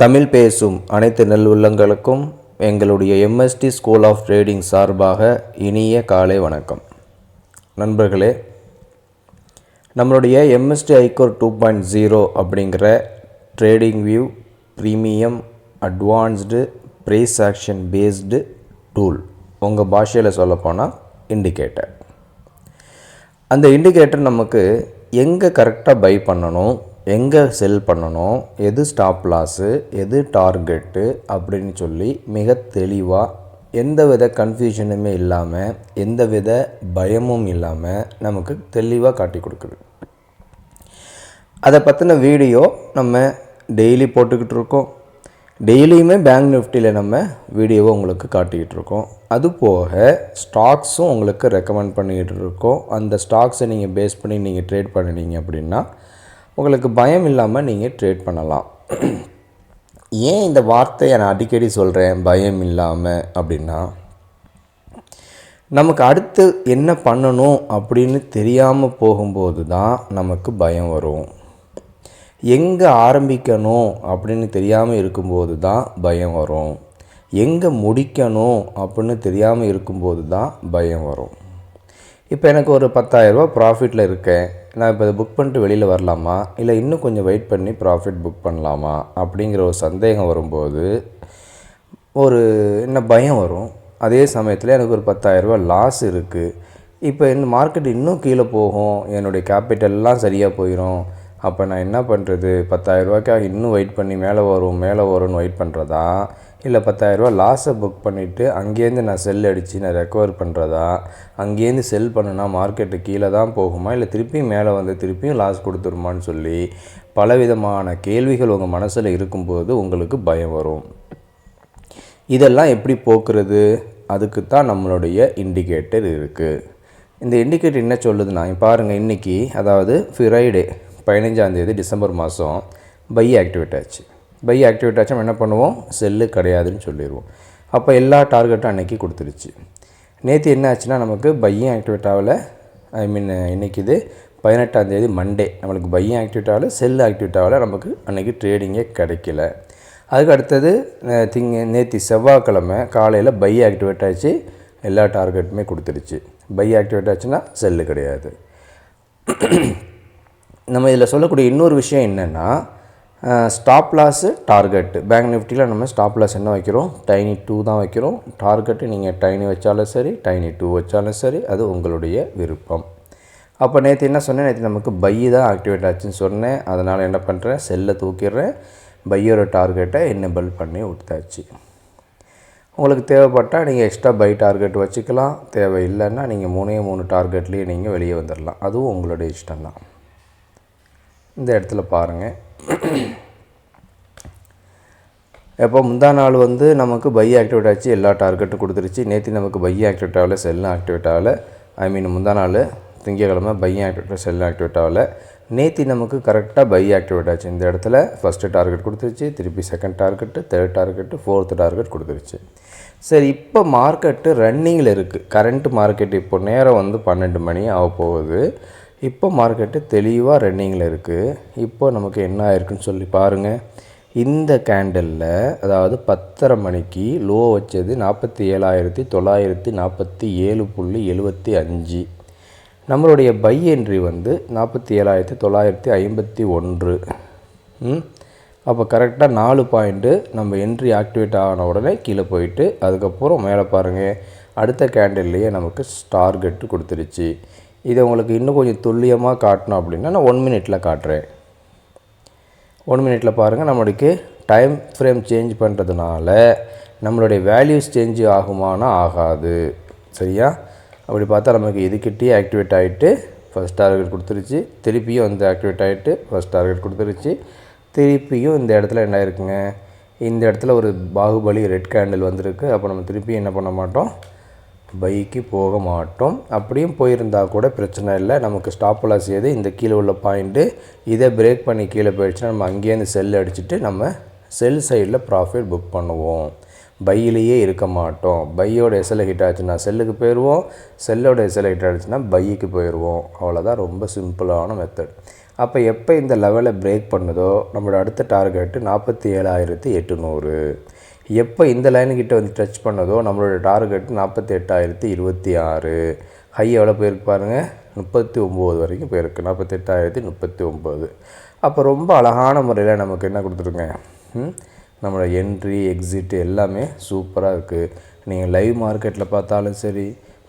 தமிழ் பேசும் அனைத்து நெல் உள்ளங்களுக்கும் எங்களுடைய எம்எஸ்டி ஸ்கூல் ஆஃப் ட்ரேடிங் சார்பாக இனிய காலை வணக்கம். நண்பர்களே நம்மளுடைய MST icore two point zero அப்படிங்கிற TradingView premium advanced price action based tool உங்கள் பாஷையில் சொல்லப்போனால் இண்டிகேட்டர் அந்த இண்டிகேட்டர் நமக்கு எங்கே கரெக்டாக பை பண்ணணும் எங்கே செல் பண்ணணும் எது ஸ்டாப் லாஸு எது டார்கெட்டு அப்படின்னு சொல்லி மிக தெளிவாக எந்த வித கன்ஃபியூஷனுமே இல்லாமல் எந்த வித பயமும் இல்லாமல் நமக்கு தெளிவாக காட்டி கொடுக்குது. அதை பற்றின வீடியோ நம்ம டெய்லி போட்டுக்கிட்டு இருக்கோம். டெய்லியுமே பேங்க் நிஃப்டியில் நம்ம வீடியோவை உங்களுக்கு காட்டிக்கிட்டு இருக்கோம். அது போக ஸ்டாக்ஸும் உங்களுக்கு ரெக்கமெண்ட் பண்ணிக்கிட்டு இருக்கோம். அந்த ஸ்டாக்ஸை நீங்கள் பேஸ் பண்ணி நீங்கள் ட்ரேட் பண்ணினீங்க அப்படின்னா உங்களுக்கு பயம் இல்லாமல் நீங்கள் ட்ரேட் பண்ணலாம். ஏன் இந்த வார்த்தையை நான் அடிக்கடி சொல்கிறேன் பயம் இல்லாமல் அப்படின்னா நமக்கு அடுத்து என்ன பண்ணணும் அப்படின்னு தெரியாமல் போகும்போது தான் நமக்கு பயம் வரும். எங்கே ஆரம்பிக்கணும் அப்படின்னு தெரியாமல் இருக்கும்போது தான் பயம் வரும். எங்கே முடிக்கணும் அப்படின்னு தெரியாமல் இருக்கும்போது தான் பயம் வரும். இப்போ எனக்கு ஒரு பத்தாயிரரூபா ப்ராஃபிட்டில் இருக்கேன். நான் இப்போ இதை புக் பண்ணிட்டு வெளியில் வரலாமா? இல்லை இன்னும் கொஞ்சம் வெயிட் பண்ணி ப்ராஃபிட் புக் பண்ணலாமா? அப்படிங்கிற ஒரு சந்தேகம் வரும்போது ஒரு என்ன பயம் வரும். அதே சமயத்தில் எனக்கு ஒரு பத்தாயிரரூபா லாஸ் இருக்குது இப்போ இந்த மார்க்கெட் இன்னும் கீழே போகும். என்னுடைய கேபிட்டல்லாம் சரியாக போயிடும் அப்போ நான் என்ன பண்ணுறது பத்தாயிரரூபாய்க்காக இன்னும் வெயிட் பண்ணி மேலே வரும் மேலே வரும்னு வெயிட் பண்ணுறதா இல்லை பத்தாயிரரூபா லாஸை புக் பண்ணிவிட்டு அங்கேருந்து நான் செல் அடித்து நான் ரெக்கவர் பண்ணுறதா அங்கேருந்து செல் பண்ணுனா மார்க்கெட்டு கீழே தான் போகுமா? இல்லை திருப்பியும் மேலே வந்து திருப்பியும் லாஸ் கொடுத்துருமான்னு சொல்லி பலவிதமான கேள்விகள் உங்கள் மனசில் இருக்கும்போது உங்களுக்கு பயம் வரும். இதெல்லாம் எப்படி போக்குறது? அதுக்கு தான் நம்மளுடைய இண்டிகேட்டர் இருக்குது இந்த இண்டிகேட்டர் என்ன சொல்லுதுன்னா பாருங்கள் இன்றைக்கி அதாவது ஃப்ரைடே பதினஞ்சாந்தேதி டிசம்பர் மாதம் பை ஆக்டிவேட் ஆச்சு. பை ஆக்டிவேட் ஆச்சு நம்ம என்ன பண்ணுவோம்? செல்லு கிடையாதுன்னு சொல்லிடுவோம். அப்போ எல்லா டார்கெட்டும் அன்றைக்கி கொடுத்துருச்சு. நேற்று என்ன ஆச்சுன்னா நமக்கு பையும் ஆக்டிவேட் ஆகலை. ஐ மீன் இன்றைக்கி இது பதினெட்டாந்தேதி மண்டே நம்மளுக்கு பையும் ஆக்டிவேட் ஆகலை செல்லு ஆக்டிவேட் ஆகலை நமக்கு அன்றைக்கி ட்ரேடிங்கே கிடைக்கல. அதுக்கு அடுத்தது திங்க நேற்று செவ்வாய்க்கிழமை காலையில் பை ஆக்டிவேட் ஆச்சு எல்லா டார்கெட்டுமே கொடுத்துருச்சு. பை ஆக்டிவேட் ஆச்சுன்னா செல்லு கிடையாது. நம்ம இதில் சொல்லக்கூடிய இன்னொரு விஷயம் என்னென்னா ஸ்டாப் லாஸு டார்கெட்டு பேங்க் நிஃப்டியில் நம்ம ஸ்டாப் லாஸ் என்ன வைக்கிறோம்? டைனி டூ தான் வைக்கிறோம். டார்கெட்டு நீங்கள் டைனி வச்சாலும் சரி டைனி டூ வச்சாலும் சரி அது உங்களுடைய விருப்பம். அப்போ நேற்று என்ன சொன்னேன்? நேற்று நமக்கு பை தான் ஆக்டிவேட் ஆச்சுன்னு சொன்னேன். அதனால் என்ன பண்ணுறேன் செல்லை தூக்கிடுறேன். பையோட டார்கெட்டை என்னபிள் பண்ணி விட்டாச்சு உங்களுக்கு தேவைப்பட்டால் நீங்கள் எக்ஸ்ட்ரா பை டார்கெட் வச்சுக்கலாம். தேவை இல்லைன்னா நீங்கள் மூணே மூணு டார்கெட்லேயே நீங்கள் வெளியே வந்துடலாம் அதுவும் உங்களுடைய இஷ்டம் தான் இந்த இடத்துல பாருங்கள் எப்போ முந்தா நாள் வந்து நமக்கு பை ஆக்டிவேட் ஆச்சு எல்லா டார்கெட்டும் கொடுத்துருச்சு. நேற்று நமக்கு பை ஆக்டிவேட் ஆகலை செல்லும் ஆக்டிவேட் ஆகலை. ஐ மீன் முந்தா நாள் திங்கக்கிழமை பை ஆக்டிவேட் செல்லும் ஆக்டிவேட் ஆகலை. நேற்று நமக்கு கரெக்டாக பை ஆக்டிவேட் ஆச்சு. இந்த இடத்துல ஃபஸ்ட்டு டார்கெட் கொடுத்துருச்சு திருப்பி second target third target fourth target கொடுத்துருச்சு. சரி இப்போ மார்க்கெட்டு ரன்னிங்கில் இருக்குது கரண்ட் மார்க்கெட் இப்போ நேரம் வந்து பன்னெண்டு மணி ஆக போகுது இப்போ மார்க்கெட்டு தெளிவாக ரன்னிங்கில் இருக்குது இப்போ நமக்கு என்ன ஆயிருக்குன்னு சொல்லி பாருங்கள் இந்த கேண்டலில் அதாவது பத்தரை மணிக்கு லோ வச்சது நாற்பத்தி ஏழாயிரத்தி தொள்ளாயிரத்தி நாற்பத்தி ஏழு புள்ளி எழுபத்தி அஞ்சு. நம்மளுடைய பை என்ட்ரி வந்து நாற்பத்தி ஏழாயிரத்தி தொள்ளாயிரத்தி ஐம்பத்தி ஒன்று. அப்போ கரெக்டாக நாலு பாயிண்ட்டு நம்ம என்ட்ரி ஆக்டிவேட் ஆன உடனே கீழே போயிட்டு அதுக்கப்புறம் மேலே பாருங்கள் அடுத்த கேண்டில்லையே நமக்கு டார்கெட்டு கொடுத்துருச்சு. இதை உங்களுக்கு இன்னும் கொஞ்சம் துல்லியமாக காட்டணும் அப்படின்னா நான் ஒன் மினிட்டில் காட்டுறேன். ஒன் மினிட்டில் பாருங்கள் நம்மளுக்கு டைம் ஃப்ரேம் சேஞ்ச் பண்ணுறதுனால நம்மளுடைய வேல்யூஸ் சேஞ்ச் ஆகுமானா ஆகாது. சரியா? அப்படி பார்த்தா நமக்கு இதுக்கிட்டே ஆக்டிவேட் ஆகிட்டு ஃபஸ்ட் டார்கெட் கொடுத்துருச்சு. திருப்பியும் வந்து ஆக்டிவேட் ஆகிட்டு ஃபஸ்ட் டார்கெட் கொடுத்துருச்சு. திருப்பியும் இந்த இடத்துல என்ன இருக்குங்க இந்த இடத்துல ஒரு பாகுபலி ரெட் கேண்டில் வந்திருக்கு. அப்போ நம்ம திருப்பி என்ன பண்ண மாட்டோம்? பைக்கு போக மாட்டோம். அப்படியும் போயிருந்தால் கூட பிரச்சனை இல்லை. நமக்கு ஸ்டாப் லாஸ் எது இந்த கீழே உள்ள பாயிண்ட்டு இதை பிரேக் பண்ணி கீழே போயிடுச்சுன்னா நம்ம அங்கேருந்து செல் அடிச்சுட்டு நம்ம செல் சைடில் ப்ராஃபிட் புக் பண்ணுவோம். பையிலேயே இருக்க மாட்டோம். பையோட எஸ்எல் ஹிட் ஆச்சுன்னா செல்லுக்கு போயிடுவோம். செல்லோட எஸ்எல் ஹிட் ஆச்சுன்னா பைக்கு போயிடுவோம். அவ்வளோதான் ரொம்ப சிம்பிளான மெத்தட் அப்போ எப்போ இந்த லெவலை பிரேக் பண்ணுதோ? நம்மளோட அடுத்த டார்கெட்டு நாற்பத்தி ஏழாயிரத்தி எட்டுநூறு எப்போ இந்த லைனுக்கிட்ட வந்து டச் பண்ணதோ நம்மளோட டார்கெட் நாற்பத்தி எட்டாயிரத்தி இருபத்தி ஆறு. ஹை எவ்வளோ போயிருக்கு பாருங்கள் முப்பத்தி ஒம்பது வரைக்கும் போயிருக்கு. நாற்பத்தெட்டாயிரத்தி முப்பத்தி ஒம்பது அப்போ ரொம்ப அழகான முறையில் நமக்கு என்ன கொடுத்துருங்க? நம்மளோட என்ட்ரி எக்ஸிட் எல்லாமே சூப்பராக இருக்குது நீங்கள் லைவ் மார்க்கெட்டில் பார்த்தாலும் சரி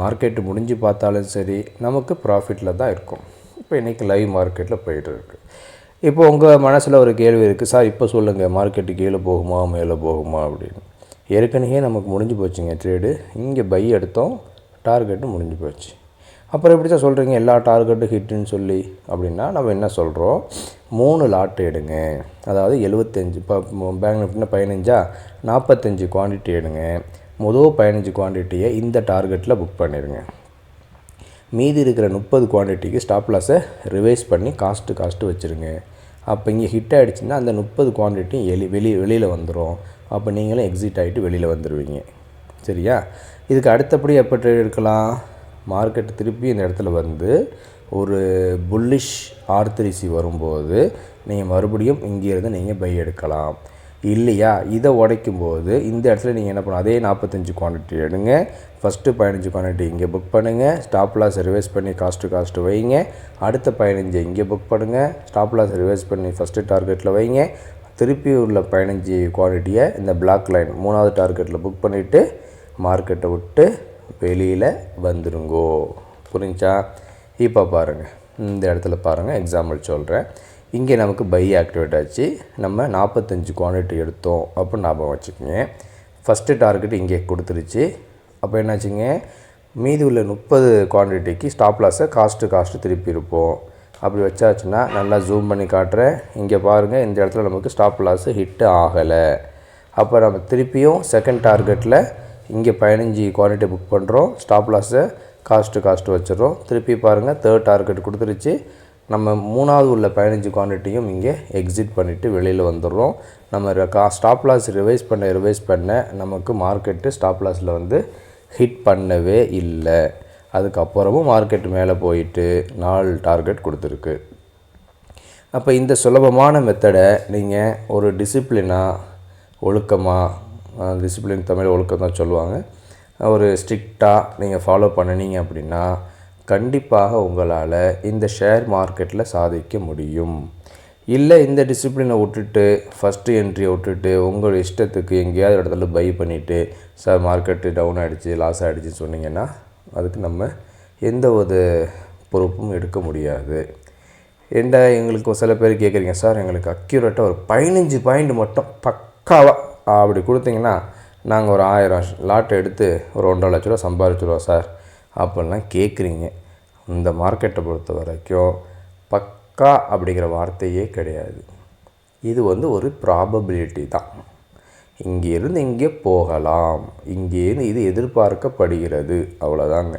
மார்க்கெட்டு முடிஞ்சு பார்த்தாலும் சரி நமக்கு ப்ராஃபிட்டில் தான் இருக்கும். இப்போ இன்றைக்கி லைவ் மார்க்கெட்டில் போயிட்டுருக்கு இப்போ உங்கள் மனசில் ஒரு கேள்வி இருக்குது சார் இப்போ சொல்லுங்கள் மார்க்கெட்டு கீழே போகுமா மேலே போகுமா? அப்படின்னு. ஏற்கனவே நமக்கு முடிஞ்சு போச்சுங்க ட்ரேடு இங்கே பை எடுத்தோம் டார்கெட்டு முடிஞ்சு போச்சு. அப்புறம் எப்படி தான் சொல்கிறீங்க எல்லா டார்கெட்டும் ஹிட்டுன்னு சொல்லி அப்படின்னா நம்ம என்ன சொல்கிறோம் மூணு லாட் எடுங்க. அதாவது எழுபத்தஞ்சு இப்போ பேங்க் நிஃப்டினா பதினஞ்சா? நாற்பத்தஞ்சு குவான்டிட்டி எடுங்க. முதல் பதினஞ்சு குவான்டிட்டியை இந்த டார்கெட்டில் புக் பண்ணிடுங்க மீதி இருக்கிற முப்பது குவான்டிட்டிக்கு ஸ்டாப் லாஸை ரிவைஸ் பண்ணி காஸ்ட்டு காஸ்ட்டு வச்சுருங்க. அப்போ இங்கே ஹிட் ஆகிடுச்சுன்னா அந்த முப்பது குவான்டிட்டி எலி வெளியே வெளியில் வந்துடும் அப்போ நீங்களும் எக்ஸிட் ஆகிட்டு வெளியில் வந்துடுவீங்க சரியா? இதுக்கு அடுத்தபடி எப்போ ட்ரேட் எடுக்கலாம்? மார்க்கெட் திருப்பி இந்த இடத்துல வந்து ஒரு புல்லிஷ் ஆர்த்தரிசி வரும்போது நீங்கள் மறுபடியும் இங்கேருந்து நீங்கள் பை எடுக்கலாம். இல்லையா? இதை உடைக்கும் போது இந்த இடத்துல நீங்கள் என்ன பண்ணணும்? அதே நாற்பத்தஞ்சு குவான்டிட்டி எடுங்க. ஃபஸ்ட்டு பதினஞ்சு குவான்டிட்டி இங்கே புக் பண்ணுங்கள் ஸ்டாப் லாஸ் ரிவைஸ் பண்ணி காஸ்ட்டு காஸ்ட்டு வைங்க. அடுத்த பதினஞ்சு இங்கே புக் பண்ணுங்கள் ஸ்டாப் லாஸ் ரிவைஸ் பண்ணி ஃபஸ்ட்டு டார்கெட்டில் வைங்க. திருப்பி உள்ள பதினஞ்சு குவான்டிட்டியை இந்த பிளாக் லைன் மூணாவது டார்கெட்டில் புக் பண்ணிவிட்டு மார்க்கெட்டை விட்டு வெளியில் வந்துடுங்கோ புரிஞ்சா? இப்போ பாருங்கள் இந்த இடத்துல பாருங்கள் எக்ஸாம்பிள் சொல்கிறேன் இங்கே நமக்கு பை ஆக்டிவேட் ஆச்சு. நம்ம நாற்பத்தஞ்சு குவான்டிட்டி எடுத்தோம் அப்படின்னு ஞாபகம் வச்சுக்கோங்க. ஃபஸ்ட்டு டார்கெட் இங்கே கொடுத்துருச்சு. அப்போ என்னாச்சுங்க? மீதி உள்ள முப்பது குவான்டிட்டிக்கு ஸ்டாப் லாஸை காஸ்ட்டு காஸ்ட்டு திருப்பி இருப்போம். அப்படி வச்சாச்சுன்னா நல்லா ஜூம் பண்ணி காட்டுறேன். இங்கே பாருங்கள் இந்த இடத்துல நமக்கு ஸ்டாப் லாஸு ஹிட்டு ஆகலை. அப்போ நம்ம திருப்பியும் செகண்ட் டார்கெட்டில் இங்கே பதினஞ்சு குவான்டிட்டி புக் பண்ணுறோம் ஸ்டாப் லாஸை காஸ்ட்டு காஸ்ட்டு வச்சிடுறோம். திருப்பி பாருங்கள் தேர்ட் டார்கெட் கொடுத்துருச்சு. நம்ம மூணாவது உள்ள பதினஞ்சு குவான்டிட்டியும் இங்கே எக்ஸிட் பண்ணிவிட்டு வெளியில் வந்துடுறோம். நம்ம கா ஸ்டாப் லாஸ் ரிவைஸ் பண்ண ரிவைஸ் பண்ண நமக்கு மார்க்கெட்டு ஸ்டாப் லாஸில் வந்து ஹிட் பண்ணவே இல்லை. அதுக்கப்புறமும் மார்க்கெட் மேலே போயிட்டு நாலு டார்கெட் கொடுத்துருக்கு. அப்போ இந்த சுலபமான மெத்தடை நீங்கள் ஒரு டிசிப்ளினாக ஒழுக்கமாக டிசிப்ளின் தமிழ் ஒழுக்கம் தான் சொல்லுவாங்க. ஒரு ஸ்ட்ரிக்டாக நீங்கள் ஃபாலோ பண்ணினீங்க அப்படின்னா கண்டிப்பாக உங்களால் இந்த ஷேர் மார்க்கெட்டில் சாதிக்க முடியும். இல்லை இந்த டிசிப்ளினை விட்டுட்டு ஃபஸ்ட்டு என்ட்ரியை விட்டுட்டு உங்கள் இஷ்டத்துக்கு எங்கேயாவது இடத்துல பை பண்ணிவிட்டு சார் மார்க்கெட்டு டவுன் ஆகிடுச்சு லாஸ் ஆகிடுச்சின்னு சொன்னீங்கன்னா அதுக்கு நம்ம எந்த ஒரு பொறுப்பும் எடுக்க முடியாது. என்ன எங்களுக்கு சில பேர் கேட்குறீங்க சார் எங்களுக்கு அக்யூரேட்டாக ஒரு பதினஞ்சு பாயிண்ட் மட்டும் பக்காவாக அப்படி கொடுத்தீங்கன்னா நாங்கள் ஒரு ஆயிரம் லாட் எடுத்து ஒரு ஒன்றரை லட்ச ரூபா சம்பாதிச்சிருவோம் சார் அப்படிலாம் கேட்குறீங்க. இந்த மார்க்கெட்டை பொறுத்த வரைக்கும் பக்கா அப்படிங்கிற வார்த்தையே கிடையாது. இது வந்து ஒரு ப்ராபபிலிட்டி தான். இங்கேருந்து இங்கே போகலாம். இங்கேருந்து இது எதிர்பார்க்கப்படுகிறது. அவ்வளோதாங்க.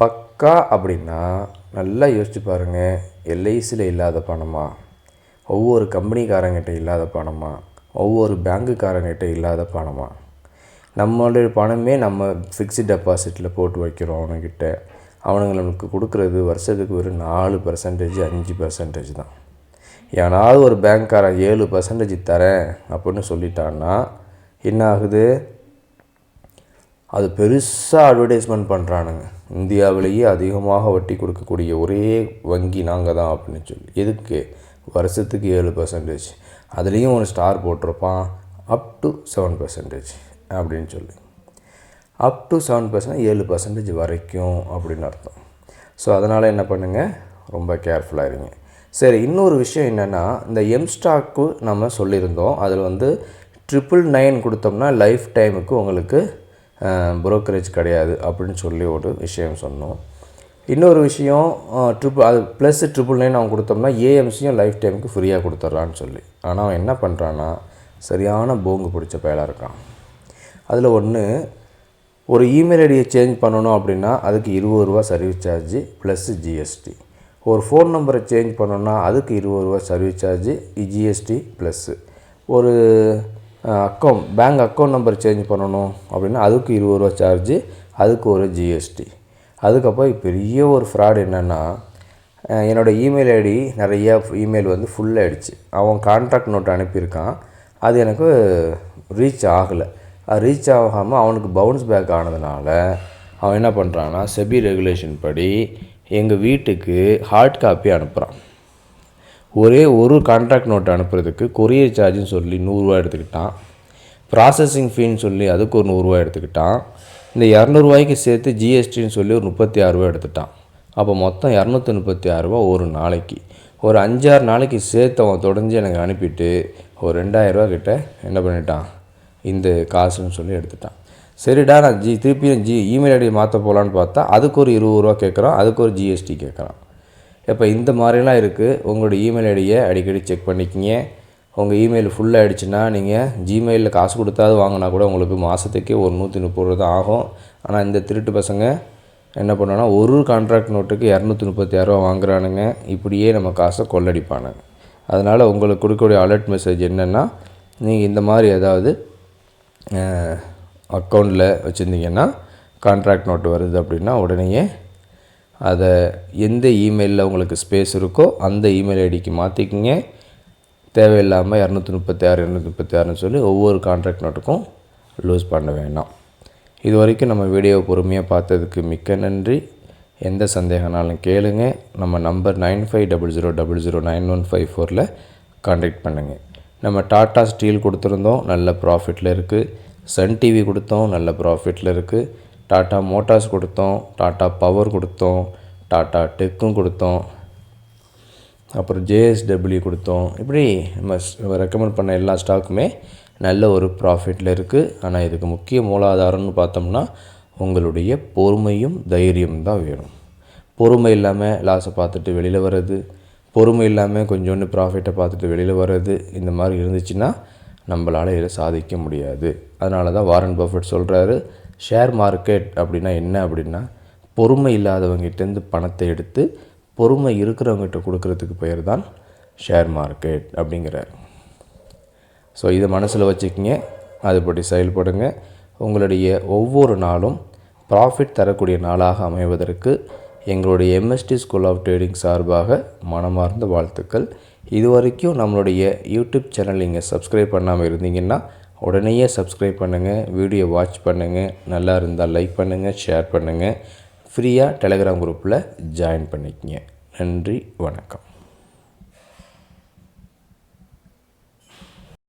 பக்கா அப்படின்னா நல்லா யோசிச்சு பாருங்கள் எல்ஐசியில் இல்லாத பணமா? ஒவ்வொரு கம்பெனிக்காரங்கிட்ட இல்லாத பணமா? ஒவ்வொரு பேங்குக்காரங்கிட்ட இல்லாத பணமா? நம்மளுடைய பணமே நம்ம ஃபிக்ஸ்டு டெபாசிட்டில் போட்டு வைக்கிறோம் அவனுக்கிட்ட. அவனுங்க நம்மளுக்கு கொடுக்குறது வருஷத்துக்கு ஒரு நாலு பர்சன்டேஜ் அஞ்சு பர்சன்டேஜ் தான். ஏனாவது ஒரு பேங்க்காரன் ஏழு பர்சன்டேஜ் தரேன் அப்படின்னு சொல்லிட்டான்னா என்ன ஆகுது? அது பெருசாக அட்வர்டைஸ்மெண்ட் பண்ணுறானுங்க இந்தியாவிலேயே அதிகமாக வட்டி கொடுக்கக்கூடிய ஒரே வங்கி நாங்கள் தான் அப்படின்னு சொல்லி. எதுக்கு? வருஷத்துக்கு ஏழு பர்சன்டேஜ் அதுலேயும் ஒரு ஸ்டார் போட்டிருப்பான் அப் டு செவன் பர்சன்டேஜ் அப்படின்னு சொல்லி. அப் டு செவன் பர்சன்ட் ஏழு பர்சன்டேஜ் வரைக்கும் அப்படின்னு அர்த்தம். ஸோ அதனால் என்ன பண்ணுங்கள் ரொம்ப கேர்ஃபுல்லாக இருங்க. சரி இன்னொரு விஷயம் என்னென்னா இந்த எம் ஸ்டாக்கு நம்ம சொல்லியிருந்தோம். அதில் வந்து ட்ரிபிள் நைன் கொடுத்தோம்னா லைஃப் டைமுக்கு உங்களுக்கு புரோக்கரேஜ் கிடையாது அப்படின்னு சொல்லி ஒரு விஷயம் சொன்னோம். இன்னொரு விஷயம் ட்ரிபிள் அது ப்ளஸ் ட்ரிபிள் நைன் அவன் கொடுத்தோம்னா ஏஎம்சியும் லைஃப் டைமுக்கு ஃப்ரீயாக கொடுத்துட்றான்னு சொல்லி. ஆனால் அவன் என்ன பண்ணுறான்னா சரியான போங்கு பிடிச்ச பயலாக இருக்கான். அதில் ஒன்று ஒரு இமெயில் ஐடியை சேஞ்ச் பண்ணணும் அப்படின்னா அதுக்கு இருபது ரூபா சர்வீஸ் சார்ஜ் ப்ளஸ் ஜிஎஸ்டி ஒரு ஃபோன் நம்பரை சேஞ்ச் பண்ணணுன்னா அதுக்கு இருபது ரூபா சர்வீஸ் சார்ஜ் ஜிஎஸ்டி ப்ளஸ்ஸு ஒரு account bank account number change பண்ணணும் அப்படின்னா அதுக்கு இருபது ரூபா சார்ஜு அதுக்கு ஒரு ஜிஎஸ்டி அதுக்கப்புறம் பெரிய ஒரு ஃப்ராட் என்னென்னா என்னோடய இமெயில் ஐடி நிறைய இமெயில் வந்து ஃபுல்லாகிடுச்சு அவன் கான்ட்ராக்ட் நோட் அனுப்பியிருக்கான். அது எனக்கு ரீச் ஆகலை. ரீச் ஆகாமல் அவனுக்கு பவுன்ஸ் பேக் ஆனதுனால அவன் என்ன பண்ணுறான்னா செபி ரெகுலேஷன் படி எங்கள் வீட்டுக்கு ஹார்ட் காப்பி அனுப்புகிறான் ஒரே ஒரு கான்ட்ராக்ட் நோட் அனுப்புறதுக்கு கொரியர் சார்ஜுன்னு சொல்லி நூறுரூவா எடுத்துக்கிட்டான். ப்ராசஸிங் ஃபீன்னு சொல்லி அதுக்கு ஒரு நூறுரூவா எடுத்துக்கிட்டான். இந்த இரநூறுவாய்க்கு சேர்த்து ஜிஎஸ்டின்னு சொல்லி ஒரு முப்பத்தி ஆறுரூவா எடுத்துட்டான். அப்போ மொத்தம் இரநூத்தி முப்பத்தி ஆறுரூவா ஒரு நாளைக்கு. ஒரு அஞ்சாறு நாளைக்கு சேர்த்து அவன் தொடர்ந்து எனக்கு அனுப்பிட்டு ஒரு ரெண்டாயிரரூவா கிட்ட என்ன பண்ணிட்டான்? இந்த காசுன்னு சொல்லி எடுத்துட்டான். சரிடா நான் ஜி திருப்பியும் ஜி இமெயில் ஐடி மாற்ற போகலான்னு பார்த்தா அதுக்கு ஒரு இருபது ரூபா கேட்குறான் அதுக்கு ஒரு ஜிஎஸ்டி கேட்குறான். இப்போ இந்த மாதிரிலாம் இருக்குது உங்களோட இமெயில் ஐடியை அடிக்கடி செக் பண்ணிக்கிங்க. உங்கள் இமெயில் ஃபுல்லாக ஆகிடுச்சுன்னா நீங்கள் ஜிமெயிலில் காசு கொடுத்தாவது வாங்கினா கூட உங்களுக்கு மாதத்துக்கே ஒரு நூற்றி முப்பது ரூபா தான் ஆகும். ஆனால் இந்த திருட்டு பசங்க என்ன பண்ணோன்னா ஒரு கான்ட்ராக்ட் நோட்டுக்கு இரநூத்தி முப்பத்தி ஆறுரூவா வாங்குறானுங்க. இப்படியே நம்ம காசை கொள்ளடிப்பானுங்க. அதனால் உங்களுக்கு கொடுக்கக்கூடிய அலர்ட் மெசேஜ் என்னென்னா நீங்கள் இந்த மாதிரி ஏதாவது அக்கௌண்ட்டில் வச்சுருந்தீங்கன்னா கான்ட்ராக்ட் நோட்டு வருது அப்படின்னா உடனேயே அதை எந்த இமெயிலில் உங்களுக்கு ஸ்பேஸ் இருக்கோ அந்த இமெயில் ஐடிக்கு மாற்றிக்கிங்க தேவையில்லாமல் இரநூத்தி முப்பத்தி ஆறு இரநூத்தி முப்பத்தி ஆறுன்னு சொல்லி ஒவ்வொரு கான்ட்ராக்ட் நோட்டுக்கும் லூஸ் பண்ண வேண்டாம் இது வரைக்கும் நம்ம வீடியோவை பொறுமையாக பார்த்ததுக்கு மிக்க நன்றி. எந்த சந்தேகனாலும் கேளுங்க. நம்ம number nine five double zero double zero nine one five ஃபோரில் கான்டாக்ட் பண்ணுங்கள் நம்ம டாட்டா ஸ்டீல் கொடுத்துருந்தோம் நல்ல ப்ராஃபிட்டில் இருக்குது சன் டிவி கொடுத்தோம் நல்ல ப்ராஃபிட்டில் இருக்குது டாட்டா மோட்டார்ஸ் கொடுத்தோம் டாட்டா பவர் கொடுத்தோம் டாட்டா டெக்கும் கொடுத்தோம். அப்புறம் ஜேஎஸ்டபிள்யூ கொடுத்தோம். இப்படி நம்ம ரெக்கமெண்ட் பண்ண எல்லா ஸ்டாக்குமே நல்ல ஒரு ப்ராஃபிட்டில் இருக்குது ஆனால் இதுக்கு முக்கிய மூலாதாரம்னு பார்த்தோம்னா உங்களுடைய பொறுமையும் தைரியம் தான் வேணும். பொறுமை இல்லாமல் லாஸை பார்த்துட்டு வெளியில் வர்றது பொறுமை இல்லாமல் கொஞ்சோண்டு ப்ராஃபிட்டை பார்த்துட்டு வெளியில் வர்றது இந்த மாதிரி இருந்துச்சுன்னா நம்மளால் இதை சாதிக்க முடியாது. அதனால தான் வாரன் பஃபட் சொல்கிறாரு ஷேர் மார்க்கெட் அப்படின்னா என்ன அப்படின்னா பொறுமை இல்லாதவங்ககிட்டேருந்து பணத்தை எடுத்து பொறுமை இருக்கிறவங்ககிட்ட கொடுக்கறதுக்கு பெயர் தான் ஷேர் மார்க்கெட் அப்படிங்கிறார். ஸோ இதை மனசில் வச்சுக்கிங்க அதுபடி செயல்படுங்க. உங்களுடைய ஒவ்வொரு நாளும் ப்ராஃபிட் தரக்கூடிய நாளாக அமைவதற்கு எங்களுடைய எம்எஸ்டி ஸ்கூல் ஆஃப் ட்ரேடிங் சார்பாக மனமார்ந்த வாழ்த்துக்கள். இது வரைக்கும் நம்மளுடைய யூடியூப் சேனல் நீங்கள் சப்ஸ்கிரைப் பண்ணாமல் இருந்தீங்கன்னா உடனேயே சப்ஸ்கிரைப் பண்ணுங்கள் வீடியோ வாட்ச் பண்ணுங்கள் நல்லா இருந்தால் லைக் பண்ணுங்கள் ஷேர் பண்ணுங்கள் ஃப்ரீயாக டெலகிராம் குரூப்பில் ஜாயின் பண்ணிக்கங்க. நன்றி வணக்கம்.